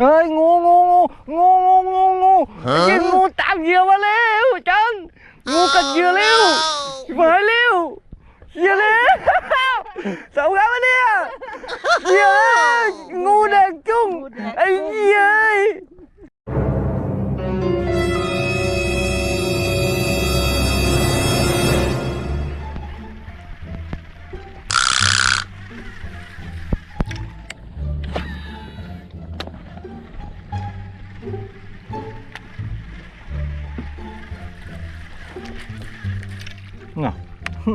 เฮ้ยงูงูงูงูงูงูงูไอ้ยิงงูตามเหยื่อมาแล้วจันงูกัดเหยื่อเร็วไปเร็วเหยื่อเร็วสาวกันมาเนี่ยเหยื่องูแดงจุ้ง เนาะอ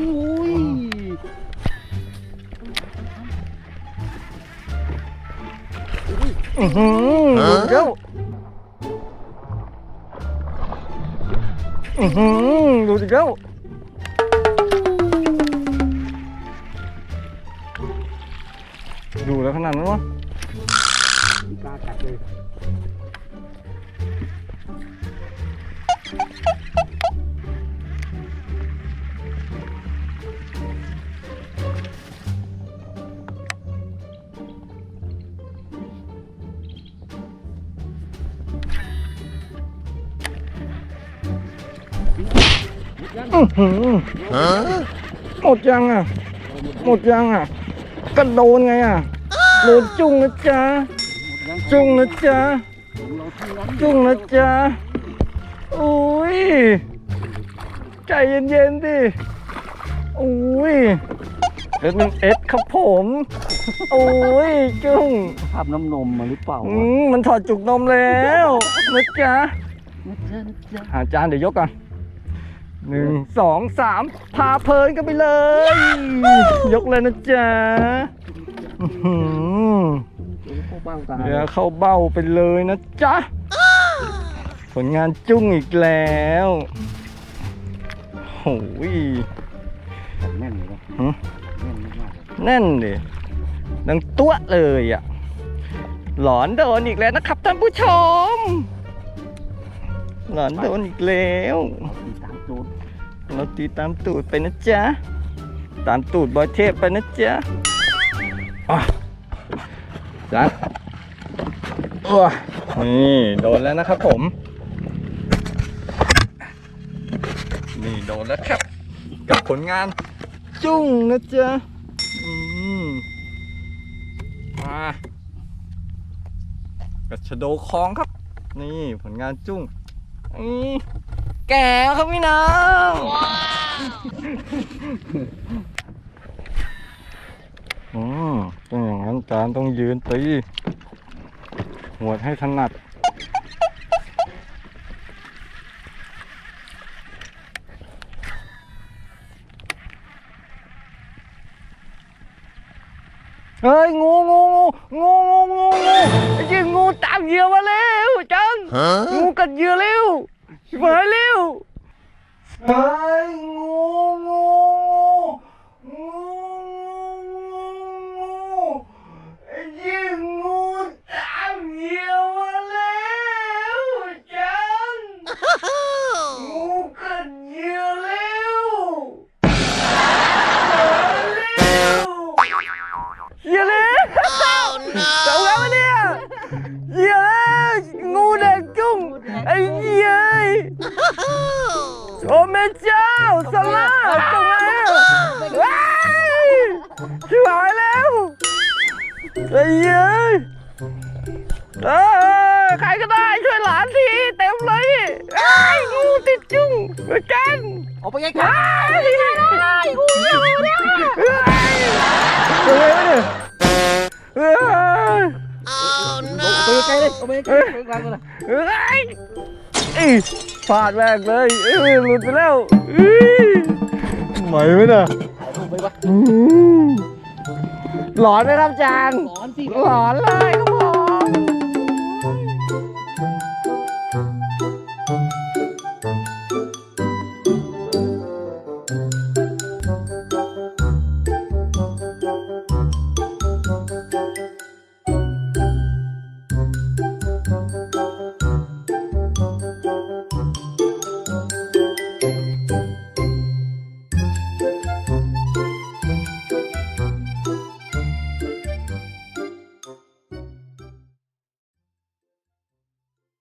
ุ้ยอื้อหือดูเจ้าอื้อหือดูดิเจ้าดูแล้วขนาดนั้นวะ มีกล้ากัดเลยอื้อหือห โดนไงอะโดนจุ้งนะจ๊ะ จุ้งนะจ๊ะเราที่นั้นจุ้งนะจ๊ะอุ้ยใจเย็นๆดิอุ้ยเอ็ดหนึ่งเอ็ดครับผมอุ้ยจุ้งภาพน้ำนมมาหรือเปล่าอืวะมมันถอดจุกนมแล้วนะจ๊ะนะจ๊ะนะจ๊ะอาจารย์เดี๋ยวยกก่อนหนึ่งสองสามพาเพลินกันไปเลย ยกเลยนะจ๊ะอื้อหือ เดี๋ยวพวกบ้างกันเดี๋ยวเข้าเบ้าไปเลยนะจ๊ะ ผลงานจุ้งอีกแล้วโอ้ยแน่นเลยนะหึแน่นมากแน่นดิดังตัวเลยอะ หลอนโดนอีกแล้วนะครับท่านผู้ชม หลอนโดนอีกแล้วๆมีตามจูดเราตีตามตูดไปนะจ๊ะ ตามตูดบอยเทพไปนะจ๊ะอะ จ้ะโอ้ยนี่โดนแล้วนะครับผม นี่โดนแล้วครับ กับผลงาน จุ้งนะจ๊ะอืมมากัชโดคองครับ นี่ผลงานจุ้งนี่แก่ครับพี่น้อง อืมต้องอย่างนั้นจานต้องยืนตีหัวดให้ถนัดเฮ้ยงูงูงูงูงูงูงูไอ้ยิงงูตามเหยื่อมาแล้วจันงูกัดเหยื่อเร็วไปเร็วเฮ้ย โอ้แม่เจ้าสลาจงแล้วว้ายชิบหายแล้วไอ้เหี้ยเออใครก็ได้ช่วยหลานทีเต็มเลยไอ้ยงูติดจุ้งกันเอาไปไกลไอ้ยงูอยู่เนี่ยเฮ้ยเฮ้ยเนี่ยเฮ้ยๆเอาไปไกลๆเลยเอาไปไกลๆไปไกลๆเลย เฮ้ย อีฟาดแรกเลยเอ้ยหลุดไปแล้วอีไหมไหมน่ะเอาไปวะอืมหลอนไหมครับจานสอนสิ หลอนเลยครับ